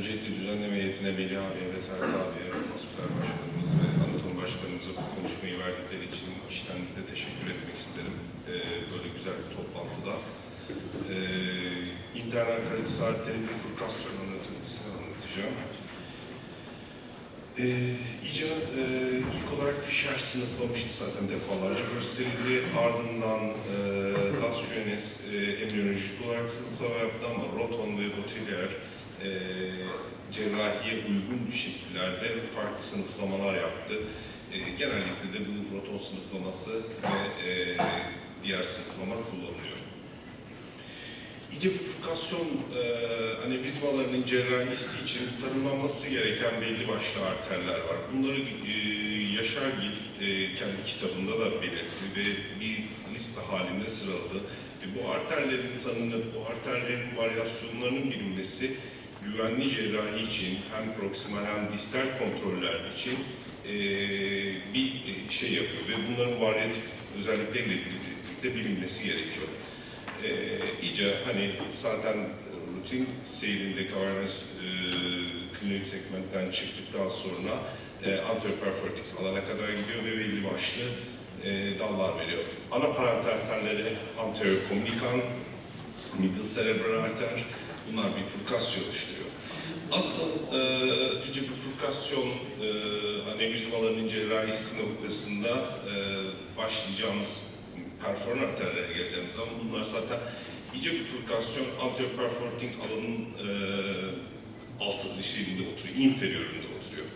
öncelikle düzenleme heyetine Melih abiye ve Serhat abiye, hospital başkanımız ve anatom başkanımıza bu konuşmayı verdikleri için içtenlikle teşekkür etmek isterim. Ee, böyle güzel bir toplantıda. Ee, internal karaciğer arterin bifurkasyon anatomisi anlatacağım. Ee, İCA e, ilk olarak Fischer sınıflamıştı zaten defalarca gösterildi. Ardından e, Lassiones e, embriyolojik olarak sınıflama yaptı ama Roton ve Botelier e, cerrahiye uygun şekillerde farklı sınıflamalar yaptı. E, genellikle de bu Roton sınıflaması ve e, diğer sınıflama kullanılıyor. İyice bifurkasyon e, anevrizmalarının cerrahisi için tanımlanması gereken belli başlı arterler var. Bunları e, Yaşar Gil e, kendi kitabında da belirtti ve bir liste halinde sıraladı. E, bu arterlerin tanınıp bu arterlerin varyasyonlarının bilinmesi güvenli cerrahi için hem proksimal hem distal kontroller için e, bir e, şey yapıyor ve bunların varyatif özellikleriyle birlikte bilinmesi gerekiyor e, iyice hani zaten rutin seyrindeki awareness e, klinik segmentten çıktıktan sonra e, anteroperfortik alana kadar gidiyor ve belli başlı e, dallar veriyor. Ana parental arterleri anterokommunikan, middle cerebral arter, bunlar bifurkasyon oluşturuyor. Asıl e, iyice bifurkasyon e, anevrizmalarının cerrahisi noktasında e, başlayacağımız perforan arterlere geleceğimiz zaman bunlar zaten iyice bifurkasyon anteroperforating alanın e, altı şeyinde oturuyor, inferiorunda oturuyor.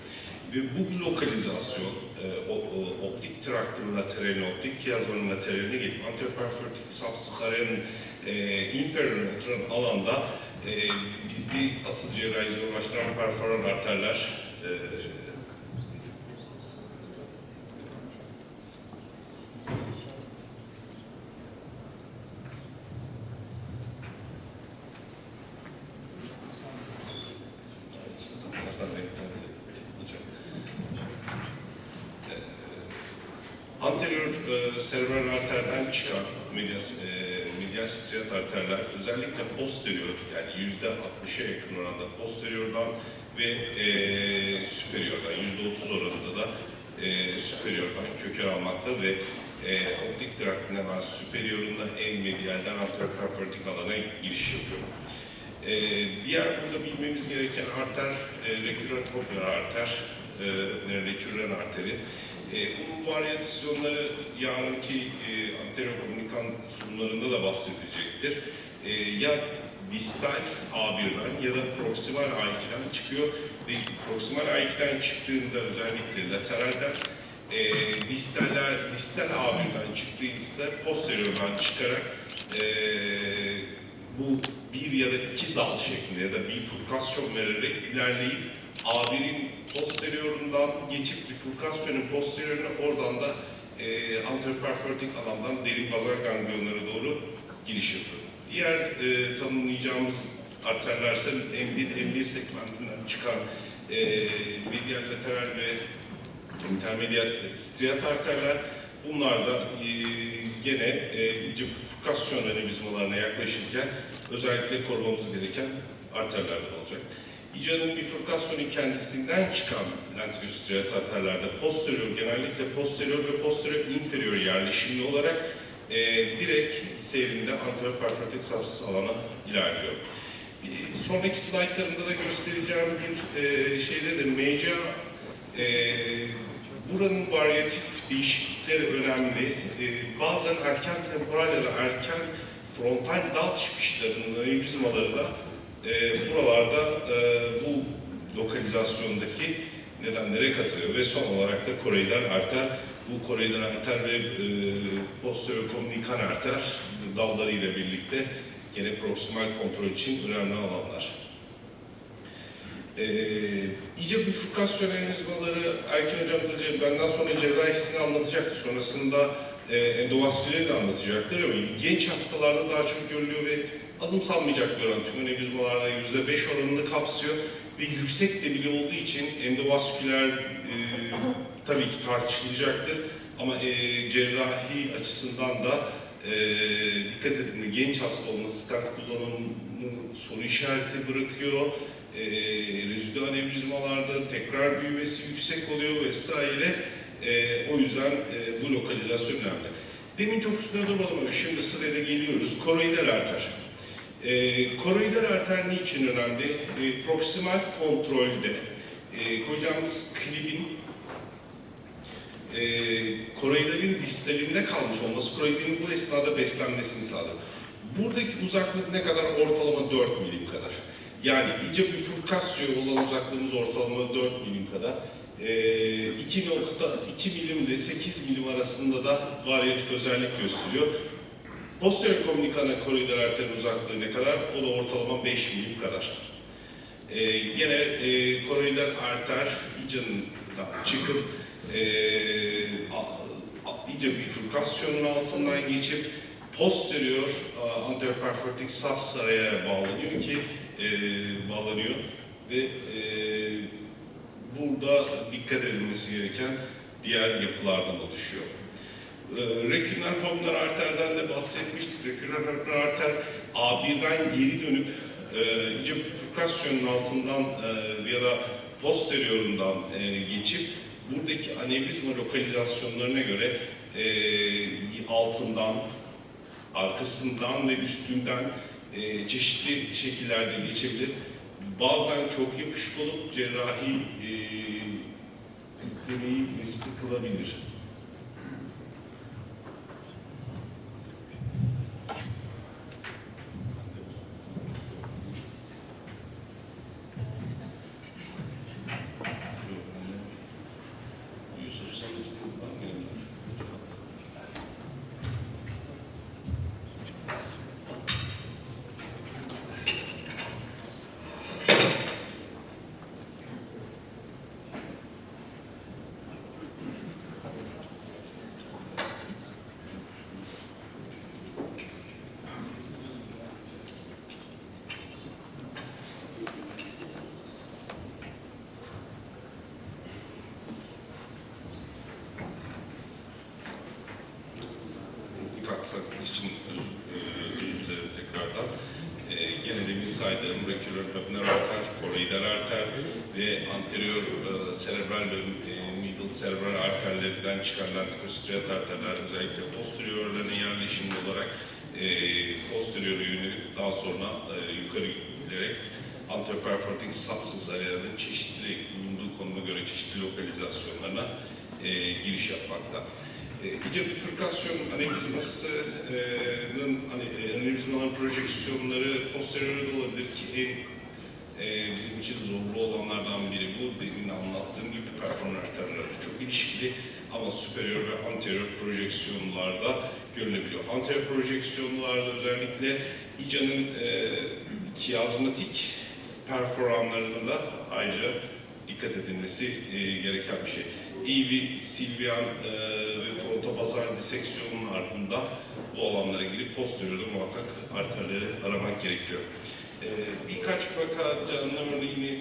Ve bu lokalizasyon e, o, o, optik traktın lateralini, optik kiyazmanın lateraline gelip anteroperforating substance areanın e, inferiorine oturan alanda e, bizi asıl cerrahi zorlaştıran perforan arterler e, Anterior e, serebral arterden çıkan medial, e, medial striat arterler özellikle posterior yani yüzde 60'a yakın oranda posteriordan ve e, superiordan yüzde 30 oranında da e, superiordan köken almakta ve e, optik traktın hemen superiorunda en medialden anteroperfortik alana giriş yapıyor. E, diğer burada bilmemiz gereken arter, e, popular arter, e, rekürrent arteri. E, bunun varyasyonları yarınki e, anterokommunikan sunumlarında da bahsedilecektir. E, ya distal A1'den ya da proksimal A2'den çıkıyor ve proksimal A2'den çıktığında özellikle lateralden e, distaller, distal A1'den çıktığında posteriordan çıkarak e, bu bir ya da iki dal şeklinde ya da bifurkasyon vererek ilerleyip A1'in posteriorundan geçip bifurkasyonun posterioruna oradan da e, anteroperforatik alandan derin bazal ganglionlara doğru giriş yapıyor. Diğer e, tanımlayacağımız arterlerse M1, M1 segmentinden çıkan e, medial lateral ve intermedial striat arterler bunlar da e, gene e, bifurkasyon anevrizmalarına yaklaşırken özellikle korumamız gereken arterlerden olacak. İcanın bifurkasyonu kendisinden çıkan lentiküstriat arterlerde posterior, genellikle posterior ve posterior inferior yerleşimli olarak e, direkt seyrinde anteroperforatik substance alana ilerliyor. E, sonraki slaytlarımda da göstereceğim bir e, şeyde de meca e, buranın varyatif değişiklikleri önemli. E, bazen erken temporal ya da erken frontal dal çıkışlarının anevrizmaları da e, buralarda e, bu lokalizasyondaki nedenlere katılıyor ve son olarak da koroidal arter, bu koroidal arter ve e, posterior kommunikan arter dallarıyla birlikte gene proksimal kontrol için önemli alanlar. E, iyice bifurkasyon enizmaları Erkin Hocam da benden sonra cerrahisini anlatacaktı. Sonrasında e, endovasküleri de anlatacaktır ama genç hastalarda daha çok görülüyor ve azımsanmayacak bir oran. Tüm enevrizmalarda yüzde beş oranını kapsıyor ve yüksek de bile olduğu için endovasküler e, tabii ki tartışılacaktır ama e, cerrahi açısından da e, dikkat edin genç hasta olması, stent kullanımı soru işareti bırakıyor. E, rezidü anevrizmalarda tekrar büyümesi yüksek oluyor vesaire. E, o yüzden e, bu lokalizasyon önemli. Demin çok üstüne durmadım ama şimdi sırayla geliyoruz. Koroider arter. E, koroider arter niçin önemli? E, proksimal kontrolde e, koyacağımız klibin e, koroiderin distalinde kalmış olması, koroiderin bu esnada beslenmesini sağlar. Buradaki uzaklık ne kadar? Ortalama 4 milim kadar. Yani iyice bifurkasyon olan uzaklığımız ortalama 4 milim kadar. E, 2.2 milim ile 8 milim arasında da varyatif özellik gösteriyor. Posterior komünikana koroider arterin uzaklığı ne kadar? O da ortalama 5 milim kadar. Ee, gene e, koroider arter icanından çıkıp e, iyice bifurkasyonun altından geçip posterior a, anterior perforating subsaraya bağlanıyor ki e, bağlanıyor ve e, burada dikkat edilmesi gereken diğer yapılardan oluşuyor. Ee, Reküner pulmoner arterden de bahsetmiştik. Reküner pulmoner arter A1'den geri dönüp e, iyice bifurkasyonun altından e, ya da posteriorundan e, geçip buradaki anevrizma lokalizasyonlarına göre e, altından, arkasından ve üstünden e, çeşitli şekillerde geçebilir. Bazen çok yapışık olup cerrahi e, yüklemeyi riskli kılabilir. Aksaklık için e, özür dilerim tekrardan. E, gene demin saydığım rekürör pulmoner arter, koroider arter ve anterior e, cerebral ve e, middle cerebral arterlerinden çıkan lentikostriat arterler özellikle posteriorlarına yerleşimli olarak e, posterior yönelip daha sonra e, yukarı giderek anterior perforating substance arealarının çeşitli bulunduğu konuma göre çeşitli lokalizasyonlarına e, giriş yapmakta. E, İyice bifurkasyon anevrizmasının hani e, anevrizmaların projeksiyonları posterior olabilir ki en e, bizim için zorlu olanlardan biri bu. Benim anlattığım gibi performer arterlerle çok ilişkili ama superior ve anterior projeksiyonlarda görülebiliyor. Anterior projeksiyonlarda özellikle İCA'nın e, kiyazmatik perforanlarına da ayrıca dikkat edilmesi e, gereken bir şey. İyi bir silvian e, ve frontobazal diseksiyonun ardından bu alanlara girip posteriorda muhakkak arterleri aramak gerekiyor. E, birkaç vaka canlı örneğini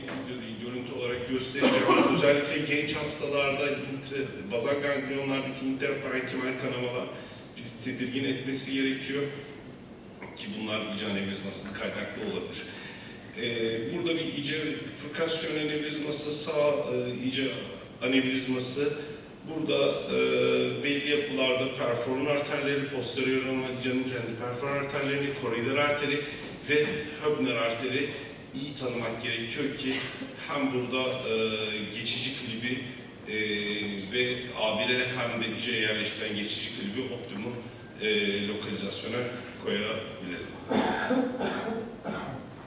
görüntü olarak göstereceğim. Özellikle genç hastalarda intre, bazal ganglionlardaki interparenkimal kanamalar bizi tedirgin etmesi gerekiyor ki bunlar iyice anevrizmasının kaynaklı olabilir. Ee, burada bir iyice bifurkasyon anevrizması, sağ e, iyice anevrizması, burada e, belli yapılarda perforan arterleri, posterior anevrizmanın kendi perforan arterlerini, koroider arteri ve Höbner arteri iyi tanımak gerekiyor ki hem burada e, geçici klibi e, ve A1'e hem de iyice yerleştiren geçici klibi optimum e, lokalizasyona koyabilirim.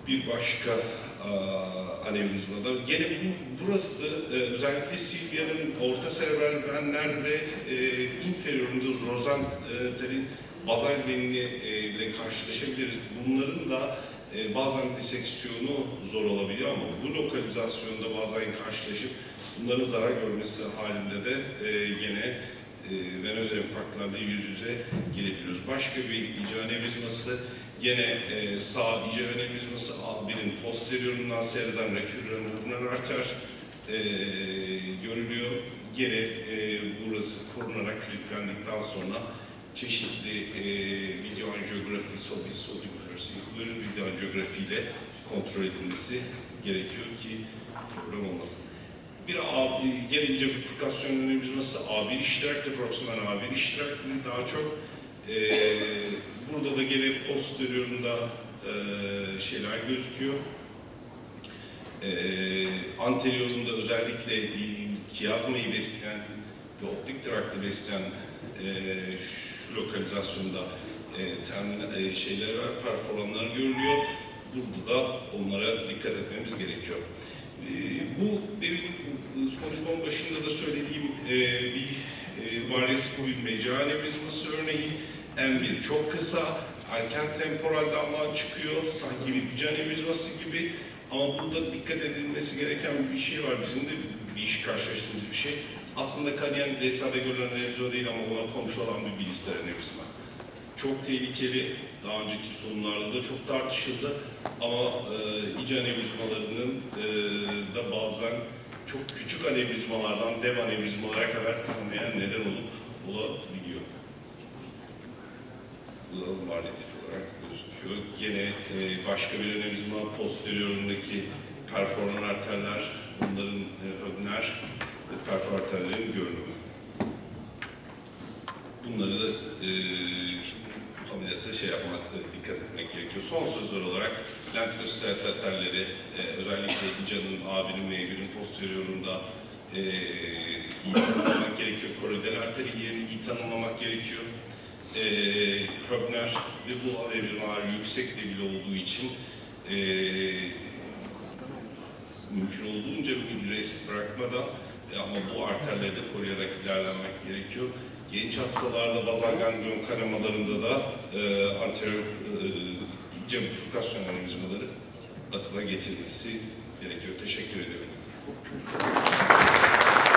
Bir başka aa, anevrizmada. Gene bu, burası e, özellikle Silvia'nın orta serebral ve e, inferiorunda rozanterin bazal venini e, ile karşılaşabiliriz. Bunların da e, bazen diseksiyonu zor olabiliyor ama bu lokalizasyonda bazen karşılaşıp bunların zarar görmesi halinde de e, gene e, venöz enfarktlarla yüz yüze gelebiliyoruz. Başka bir iyice anevrizması Gene e, sağ iyice anevrizması A1'in posteriorundan seyreden rekürrönal arter e, görülüyor. Gene e, burası korunarak kilitlendikten sonra çeşitli e, video anjiyografi, sobis, sodikografi, video anjiyografiyle kontrol edilmesi gerekiyor ki problem olmasın. Bir A, gelince bifurkasyon önemimiz nasıl? A1 iştirakli, proksimal A1 iştirakli daha çok. E, burada da gene posteriorunda e, şeyler gözüküyor. E, anteriorunda özellikle kiyazmayı besleyen ve optik traktı besleyen e, şu lokalizasyonda e, terminal e, şeyler var, perforanlar görülüyor. Burada da onlara dikkat etmemiz gerekiyor. E, bu demin konuşmamın başında da söylediğim e, bir e, varyatif meca anevrizması örneği. M1 çok kısa, erken temporal damla çıkıyor, sanki bir bici anevrizması gibi. Ama burada dikkat edilmesi gereken bir şey var. Bizim de bir iş karşılaştığımız bir şey. Aslında kanayan DSA'da görülen anevrizma değil ama ona komşu olan bir bilister anevrizma. Çok tehlikeli, daha önceki sunumlarda da çok tartışıldı. Ama e, iç anevrizmalarının e, da bazen çok küçük anevrizmalardan dev anevrizmalara kadar kanamaya neden olup olabiliyor. Da varyatif olarak gözüküyor. Gene e, başka bir anevrizma posteriorundaki perforan arterler, bunların e, höbner ve perforan arterlerin görünümü. Bunları da e, ameliyatta şey yapmak, e, dikkat etmek gerekiyor. Son sözler olarak lentikositerat arterleri, e, özellikle İCA'nın A1'in ve E1'in posteriorunda e, iyi tanımlamak gerekiyor. Koridal arteri yerini iyi tanımlamak gerekiyor. E, Höbner ve bu anevrizmalar yüksek debil olduğu için e, mümkün olduğunca bir rest bırakmadan e, ama bu arterleri de koruyarak ilerlenmek gerekiyor. Genç hastalarda bazal ganglion kanamalarında da e, anterior e, bifurkasyon anevrizmaları akla getirilmesi gerekiyor. Teşekkür ediyorum.